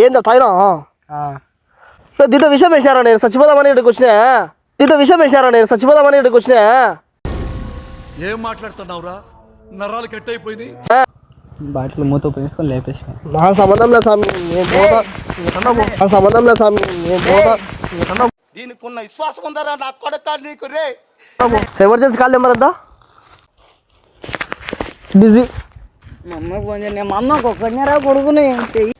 ఏందా తాగినా దీంట్లో విషయం వేసినారా నేను? చచ్చిపోదామని ఇక్కడికి వచ్చినా? దీంట్లో విషయం వేసినారా నేను? చచ్చిపోదామని ఇక్కడికి వచ్చినా? ఏం మాట్లాడుతున్నావురా? నరాలు కట్ అయిపోయింది బాటిల్ మూత పోయించుకొని లేపేసిన. నా సంబంధం లేదు స్వామి నేను పోతా. నా సంబంధం లేదు స్వామి నేను పోతా. ఎక్కడన్నా దీనికి ఉన్న విశ్వాసం ఉందరా నా కొడక నీకు రే. ఎమర్జెన్సీ కాల్ నెంబర్ ఎంత బిజీ. మా ఫోన్ చేయండి మా ఒక్కడినరా కొడుకుని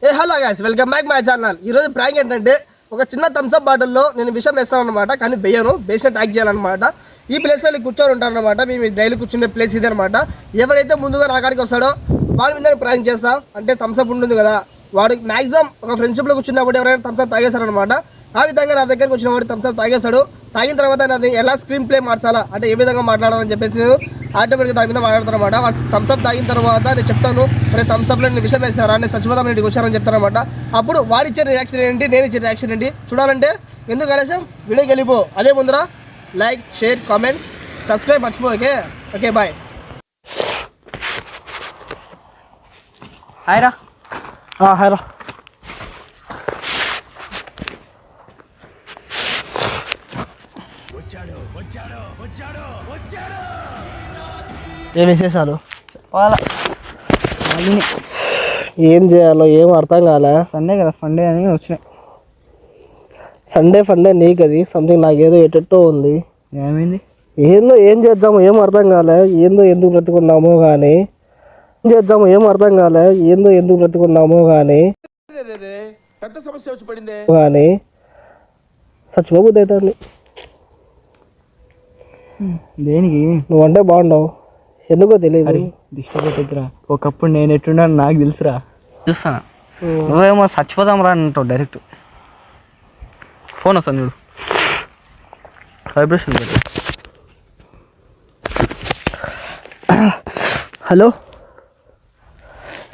ఏ hello guys welcome back my channel ఈ రోజు ప్రాంక్ ఏంటంటే ఒక చిన్న థమ్స్అప్ బాటిల్లో నేను విషయం వేస్తాను అనమాట కానీ వేయను వేసిన ట్యాక్ చేయాలన్నమాట. ఈ ప్లేస్లో లో కూర్చొని ఉంటాను అనమాట మేము డైలీ కూర్చునే ప్లేస్ ఇది అనమాట ఎవరైతే ముందుగా రాకాడికి వస్తాడో వాడి మీద ప్రాంక్ చేస్తా. అంటే థమ్స్అప్ ఉంటుంది కదా వాడు మాక్సిమం ఒక ఫ్రెండ్షిప్లో కూర్చున్నప్పుడు ఎవరైనా థమ్స్అప్ తాగేస్తారనమాట ఆ విధంగా నా దగ్గరకు వచ్చిన వాడు థమ్స్అప్ తాగేశాడు. తాగిన తర్వాత నాది ఎలా స్క్రీన్ ప్లే మార్చాలా? అంటే ఏ విధంగా మాట్లాడాలని చెప్పేసి నేను ఆటోమేటిక్గా దాని మీద మాట్లాడతాను అనమాట థమ్స్అప్ తాగిన తర్వాత నేను చెప్తాను మరి థమ్స్అప్లో నేను విషయం వేస్తారా నేను సచివతం ఇంటికి వచ్చారని చెప్తాను అనమాట అప్పుడు వాడిచ్చే రియాక్షన్ ఏంటి? నేను ఇచ్చే రియాక్షన్ ఏంటి? చూడాలంటే ఎందుకు ఆలస్యం వీడియోకి వెళ్ళిపో. అదే ముందర లైక్ షేర్ కామెంట్ సబ్స్క్రైబ్ మర్చిపో ఓకే? ఓకే బాయ్ హాయ్ రా. హాయ్ రా. ఏం విశేషాలు? వాళ్ళ ఏం చేయాలో ఏం అర్థం కాలే. సండే కదా సండే అని వచ్చినాయి సండే ఫండే నీకు అది సంథింగ్ నాకేదో ఎటెట్టో ఉంది. ఏమైంది? ఏందో ఏం చేద్దాము ఏం అర్థం కాలే. ఏందో ఎందుకు బ్రతుకున్నామో కానీ ఏం చేద్దాము ఏం అర్థం కాలే. ఏందో ఎందుకు బ్రతుకున్నామో కానీ పెద్ద సమస్య వచ్చి పడిందే. కానీ చచ్చిపోబుద్ది అవుతుంది. దేనికి? నువ్వంటే బాగుండవు. ఎందుకో తెలియదు అవుతుందిరా ఒకప్పుడు నేను ఎట్టున్నాను నాకు తెలుసురా. చూస్తానా? నువ్వేమో చచ్చిపోదాం రా అంటావు డైరెక్ట్. ఫోన్ వస్తాను చూడు. Vibration hello?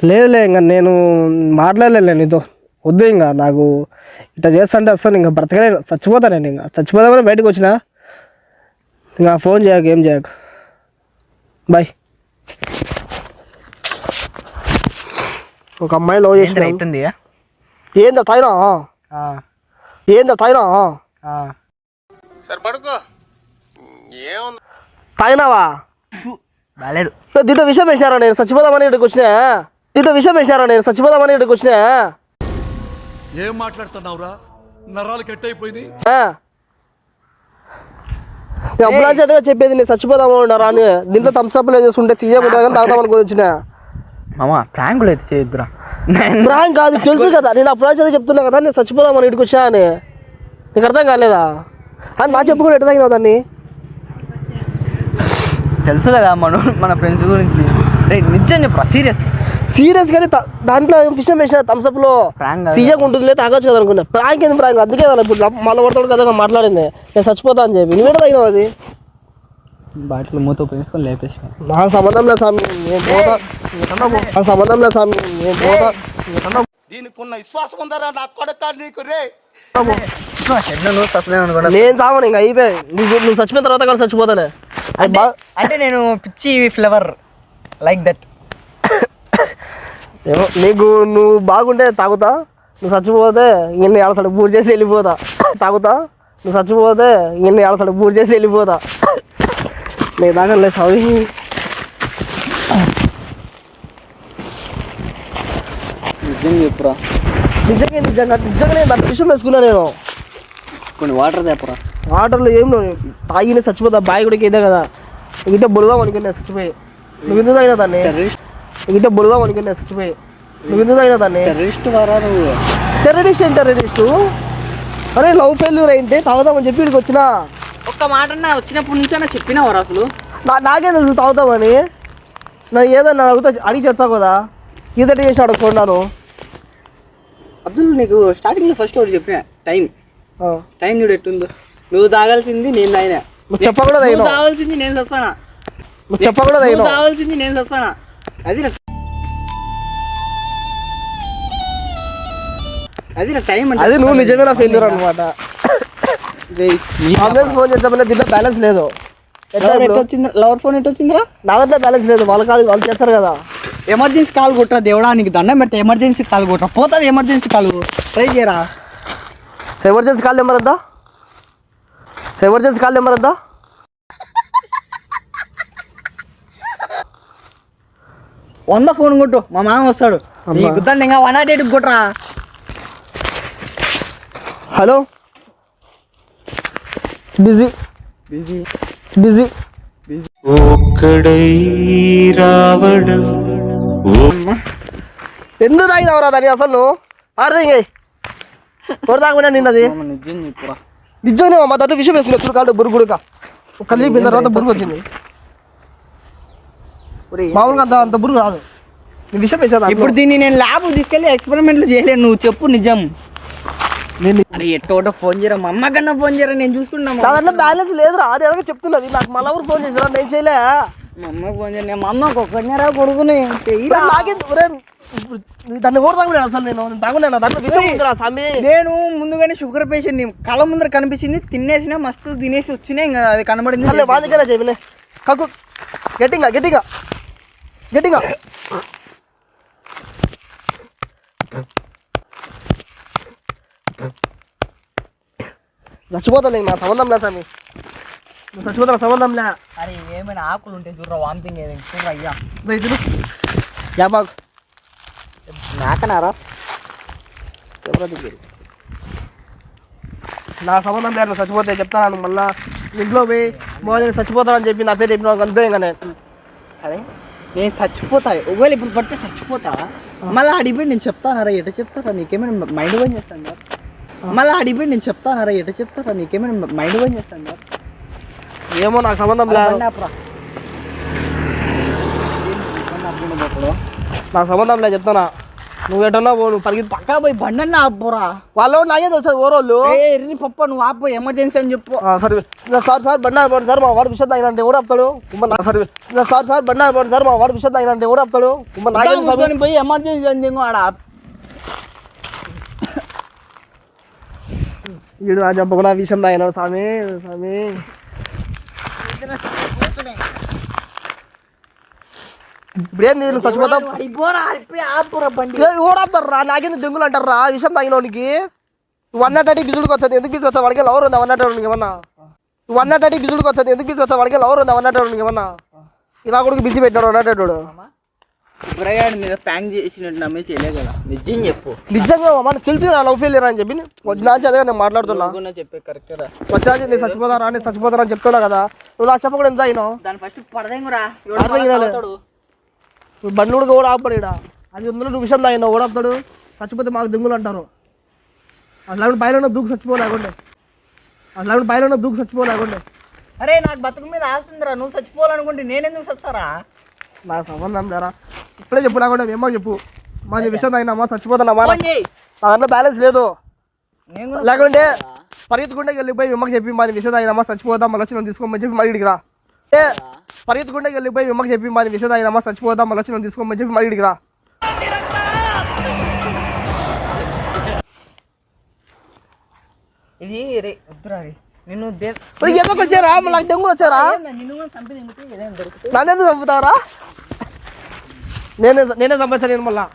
లేదులే ఇంకా నేను మాట్లాడలే నీతో. వద్దు ఇంకా నాకు ఇట్లా చేస్తుంటే వస్తాను ఇంకా బ్రతకలేను. చచ్చిపోతా నేను ఇంకా. చచ్చిపోదామని బయటకు వచ్చిన? ఇంకా ఫోన్ చేయక ఏం చేయక. బాయ్ ఒక అమ్మాయి లవ్ చేసిన ఎట్టుంది ఏందో తాయినా ఏందో తాయినా తాయినావా బాలేదు నువ్వు దీంట్లో విషయం వేసినారా నేను? చచ్చిపోదామని ఇక్కడికి వచ్చినా? దీంట్లో విషయం వేసినారా నేను? చచ్చిపోదామని ఇక్కడికి వచ్చినా? ఏం మాట్లాడుతున్నావురా? నరాలు కట్ అయిపోయింది అప్పుడా చేతగా చెప్పేది నేను చచ్చిపోదాము ఉన్నారా అని. దీంట్లో థమ్స్అప్ లేదు చేసుకుంటే తీయకుండా కానీ తాగుదాం అనుకుని వచ్చిన. మామ ప్రాంకులు అయితే చేయొద్దురా. ప్రాంక్ కాదు తెలుసు కదా నేను అప్పుడా చేత చెప్తున్నా కదా నేను చచ్చిపోదామని ఇక్కడికి వచ్చా అని. నీకు అర్థం కాలేదా? అది నా చెప్పుకుని ఎట్లా తగినావు దాన్ని? తెలుసు కదా మన మన ఫ్రెండ్స్ గురించి. నిజం చెప్పరా సీరియస్ సీరియస్ గానే దాంట్లో విషయం వేసిన థమ్స్అప్లో ప్రాంక్ కాదు. తీయగా ఉంటుంది తాగొచ్చు కదా అనుకున్నా. ప్రాంక్ ఏంది ప్రాంక్ అందుకే కదా ఇప్పుడు మళ్ళీ పడతాడు కదా మాట్లాడింది. నేను చచ్చిపోతా అని చెప్పి. నువ్వు తగినావు అది? బాటిల్ మూత పోయించుకొని లేపేసిన. నా సంబంధం లేదు స్వామి నేను పోతా. నా సంబంధం లేదు స్వామి నేను పోతా. దీనికి ఉన్న విశ్వాసం ఉందరా నా కొడక నీకు రే? నేను చావను ఇంకా అయిపోయి నువ్వు నువ్వు చచ్చిపోయిన తర్వాత కూడా చచ్చిపోతానే. అంటే నేను పిచ్చి ఫ్లేవర్ లైక్ దట్ ఏమో నీకు నువ్వు బాగుంటే తాగుతా. నువ్వు చచ్చిపోతే ఇన్ని ఏళ్ళసడు పూర్తి చేసి వెళ్ళిపోతా. తాగుతా. నువ్వు చచ్చిపోతే ఇన్ని ఏళ్ళసడు పూర్తి చేసి వెళ్ళిపోతా. నేను తాగలే సావి. నిజం చెప్పురా. నిజంగా నిజంగా నిజంగానే దాని విషయం వేసుకున్నా నేను. కొన్ని వాటర్ తెప్పరా వాటర్లో ఏం నువ్వు తాగిన చచ్చిపోతా. బాయ్ కూడా ఇదే కదా. ఇంటే బుడదాం అనుకున్నా చచ్చిపోయి. నువ్వు ఎందుకు తాగినా దాన్ని? ఇంటే బుడదాం అనుకున్నా చచ్చిపోయి. నువ్వు ఎందుకు తాగినా దాన్ని? టెర్రరిస్ట్ వారా నువ్వు? టెర్రరిస్ట్ ఏం టెర్రరిస్టు అరే లవ్ ఫెయిల్యూర్ అయింటే తాగుదామని చెప్పి ఇక్కడికి వచ్చినా? ఒక్క మాట నా వచ్చినప్పటి నుంచి అన్న చెప్పినావరా అసలు? నా నాకే తెలుసు తాగుతామని నా ఏదన్నా అడుగుతా అడిగి చెప్తావు కదా. ఈదటి చేసి అడుగుకున్నాను అబ్దుల్ నీకు స్టార్టింగ్లో ఫస్ట్ ఒకటి చెప్పిన టైం టైం చూడు ఎట్టుందో. నువ్వు తాగాల్సింది నేను తాగినా. చెప్పకూడదు తాగాల్సింది నేను చస్తానా చెప్పకూడదు తాగాల్సింది నేను చస్తానా అది నా అది నా టైం అది నువ్వు నిజంగా ఫెయిల్యూర్ అనమాట ఆన్లైన్ ఫోన్ చేద్దామని దీంట్లో బ్యాలెన్స్ లేదు. లవర్ ఫోన్ ఎట్టు వచ్చిందిరా నా బ్యాలెన్స్ లేదు వాళ్ళ కాదు వాళ్ళు చేస్తారు కదా. ఎమర్జెన్సీ కాల్ కొట్టరా దేవుడా నీకు దండం పెడితే ఎమర్జెన్సీ కాల్ కొట్టరా. పోతుంది ఎమర్జెన్సీ కాల్ ట్రై చేయరా? ఎమర్జెన్సీ కాల్ నెంబర్ వద్దా? ఎమర్జెన్సీ కాల్ నెంబర్ వద్దా? వంద ఫోన్ కొట్టు. మా మామ వస్తాడు. గుద్దండి ఇంకా వన్ నాట్ ఎయిట్ కొట్టరా. హలో. బిజీ. బిజీ. బిజీ. రావడం. ఎందుకు తాగినావురా దాన్ని అసలు? చేయి ఎవరు తాగమన్నా నిన్నది? నిజం నిజంగా మా తట్టు విషయం వేసిన ఎప్పుడు కాదు బురుగుడుక కలిపిన తర్వాత బురుగు వచ్చింది. మామూలుగా అంత అంత బురుగు రాదు విషయం వేసేదా ఇప్పుడు దీన్ని నేను ల్యాబ్ తీసుకెళ్ళి ఎక్స్పెరిమెంట్లు చేయలేను. నువ్వు చెప్పు నిజం. అరే ఎట్టోటో ఫోన్ చేయరా? మా అమ్మ కన్నా ఫోన్ చేయరా? నేను చూసుకున్నా నా దాంట్లో బ్యాలెన్స్ లేదురా అది ఎలాగో చెప్తున్నది. నాకు మళ్ళీ ఫోన్ చేసిరా? నేను చేయలే. మా అమ్మకి ఫోన్ చేయరా మా అమ్మకు ఒక్కడినారా కొడుకుని. చెయ్యిరా. నాకే ఒరే, దాన్ని ఓడి తాగున్నాను అసలు నేను. తాగున్నాను దాంట్లో విషయం ఉందిరా నేను ముందుగానే షుగర్ పేషెంట్ కళ్ళ ముందర కనిపించింది. తినేసిన మస్తు తినేసి వచ్చినా ఇంకా అది కనబడింది. మా దగ్గర చెప్పిలే కక్కు. గట్టిగా గట్టిగా. గట్టిగా. చచ్చిపోతాను నా సంబంధం లే స్వామి చచ్చిపోతాను సంబంధం లే అరే ఏమైనా ఆకులు ఉంటే చూడరా వామిటింగ్ ఏదైనా చూడరా అయ్యా. ఇది యా బాగు. నాకనారా? నా సంబంధం లేదు నువ్వు చచ్చిపోతే చెప్తాను మళ్ళా ఇంట్లో పోయి మోదీ చచ్చిపోతానని చెప్పి నా పేరు చెప్పిన అంతే ఇంకా నేను. అరే నేను చచ్చిపోతా. ఒకవేళ ఇప్పుడు పడితే చచ్చిపోతా. మళ్ళీ అడిగిపోయి నేను చెప్తానరా ఎట చెప్తారా? నీకేమైనా మైండ్ పని చేస్తాను మళ్ళీ అడిగిపోయి నేను చెప్తానరా ఎట చెప్తారా? నీకేమైనా మైండ్ పని చేస్తాను ఏమో నాకు సంబంధం లేదు. నాకు సంబంధం లేదు చెప్తానా? నువ్వు ఎటన్నా పో నువ్వు పరిగెత్తి. పక్కా పోయి బండన్న ఆపురా. వాళ్ళు నాకే తెలుసు ఓరోళ్ళు. ఎర్రి పప్ప నువ్వు ఆపు ఎమర్జెన్సీ అని చెప్పు. సరే సార్ సార్ బండి ఆగిపోండి సార్ మా వాడు విషయం తాగినంటే ఎవడు ఆపుతాడు? సరే సార్ సార్ బండి ఆగిపోండి సార్ మా వాడు విషయం తాగినంటే ఎవడు ఆపుతాడు? మూసుకొని పోయి ఎమర్జెన్సీ అని చెప్పు ఆడ. వీడు ఆ జబ్బ కూడా విషయం తాగినాడు స్వామి స్వామి ఇప్పుడు ఏం నేను చచ్చిపోతాం అయిపోరా అయిపోయి ఆపురా బండి. ఎవడు ఆపుతారు రా నాకెందుకు దెంగులు అంటారు రా విషయం తాగినోనికి. నువ్వు అన్నట్టు బిజుడికి వచ్చేది ఎందుకు బిజు వస్తావు వాడికి లవర్ ఉంది అన్నట్టు ఏమన్నా నువ్వు అన్నట్టు బిజుడికి వచ్చేది ఎందుకు బిజు వస్తావు వాడికి లవర్ ఉంది అన్నట్టు ఏమన్నా ఇలా కొడుకు బిజీ పెట్టాడు మీద ప్యాంక్ చేసినట్టు నమ్మి నిజం చెప్పు. నిజంగా తెలిసి లవ్ ఫెయిలియర్ అని చెప్పి. వచ్చిన అదే నేను మాట్లాడుతున్నా. నువ్వు చెప్పే కరెక్ట్ రా. వచ్చా నేను చచ్చిపోతారా నేను చచ్చిపోతారా అని చెప్తున్నా కదా. నువ్వు నాకు చెప్పకుండా ఎంత దాని ఫస్ట్ అర్థం బండ్లుడు కూడా ఆపడాడు అది అందులో నువ్వు విషయం తాగినావు కూడా ఆపుతాడు. చచ్చిపోతే మాకు దింగులు అంటారు. అట్లా బయలున్న దూకు చచ్చిపోలేకుండే అట్లా బయలున్న దూకు చచ్చిపోలేకుండే అరే నాకు బతుకు మీద ఆశ ఉందిరా. నువ్వు చచ్చిపోవాలనుకుంటే నేనెందుకు చస్తారా? నాకు సంబంధం లేరా. ఇప్పుడే చెప్పు లేకుండా ఏమో చెప్పు. మా విషయం తాగినామా చచ్చిపోతున్నామా నా దాంట్లో బ్యాలెన్స్ లేదు. లేకుంటే పరిగెత్తుకుంటే వెళ్ళిపోయి విమ్మకి చెప్పి మా విషయం తాగినామా చచ్చిపోదాం మళ్ళీ వచ్చి నన్ను తీసుకోమని చెప్పి మళ్ళీ ఇడికి రా. పరిగెత్తుకుంటే వెళ్ళిపోయి విమ్మకి చెప్పి మా విషయం తాగినామా చచ్చిపోదాం మళ్ళీ వచ్చి తీసుకోమని చెప్పి ఇడికి రా. ఇది రే వద్దురా రే. నిన్ను మరి ఒకటి వచ్చారా? మళ్ళీ దెంగులు వచ్చారా? నిన్ను ఎందుకు? ఎందుకు చంపుతావరా? నేనే నేనే చంపేస్తాను నేను మళ్ళా.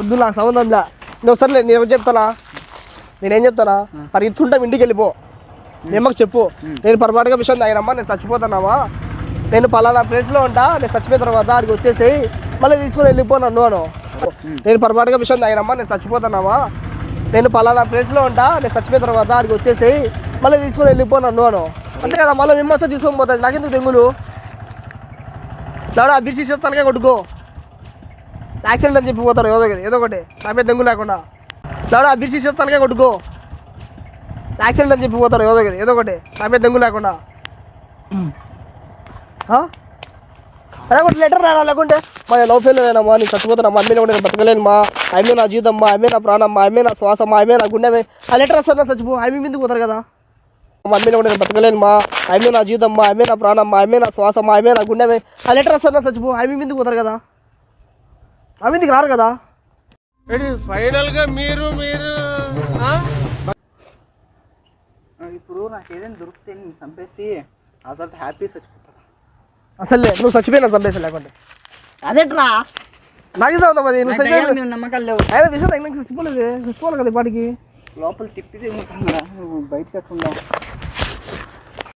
వద్దు నాకు సంబంధం లే. నువ్వు సర్లే నేను ఏం చెప్తానా? నేనేం చెప్తానా? పరిగెత్తుంటాం ఇంటికి వెళ్ళిపో. మేమకు చెప్పు. నేను పొరపాటుగా విషయం తాగినమ్మా నేను చచ్చిపోతున్నావా నేను పలానా ప్లేస్లో ఉంటా నేను చచ్చిపోయిన తర్వాత అక్కడికి వచ్చేసి మళ్ళీ తీసుకుని వెళ్ళిపో నన్ను అను. నేను పొరపాటుగా విషయం తాగినమ్మా నేను చచ్చిపోతున్నావా నేను పలానా ప్లేస్లో ఉంటా నేను చచ్చిపోయిన తర్వాత అక్కడికి వచ్చేసి మళ్ళీ తీసుకుని వెళ్ళిపో నన్ను అను. అంతే కదా మళ్ళీ మేము వచ్చి తీసుకొని పోతుంది నాకెందుకు తెంగులు? లాడా బిర్సి తలకే కొట్టుకో. యాక్సిడెంట్ అని చెప్పిపోతారు ఏదో ఏదో ఒకటి. నా మీద దెంగు లేకుండా. లాడా బిర్సి తలకే కొట్టుకో. యాక్సిడెంట్ అని చెప్పి పోతారు ఏదో ఒకటి ఏదో ఒకటి నా మీద దెంగు లేకుండా? అదే ఒకటి లెటర్ రారా లేకుంటే మా లవ్ ఫెయిల్ అయినా నేను చచ్చిపోతున్నా మా అమ్మే కూడా నేను బతకలేను మా అమ్మే నా జీవితం మా అమ్మే నా ప్రాణం మా అమ్మే నా శ్వాస మా అమ్మే నా గుండె ఆ లెటర్ వస్తాను చచ్చిపో అమ్మే ముందుకు పోతారు కదా మా అమ్మే కూడా నేను బతకలేను మా అమ్మే నా జీవితం మా అమ్మే నా ప్రాణం మా అమ్మే నా శ్వాస మా అమ్మే నా గుండె ఆ లెటర్ వస్తాను చచ్చిపో అమ్మే ముందుకు పోతారు కదా ఇందుకు రారు కదా ఫైనల్గా మీరు మీరు నాకు ఏదైనా దొరికితే నేను చంపేసి ఆ తర్వాత హ్యాపీ చచ్చిపోతా అసలు నువ్వు చచ్చిపోయినా చంపేసా లేకుంటే అదేట్రా నాకు ఇది అవుతాం అది నువ్వు నాకు చచ్చిపోయినా నమ్మకాలు లేవు ఆయన విషయం తగిన చచ్చిపోలేదు చచ్చిపోవాలి కదా ఈ పాటికి లోపల తిప్పితే ఏమవుతుందా నువ్వు బయటకు ఎట్లా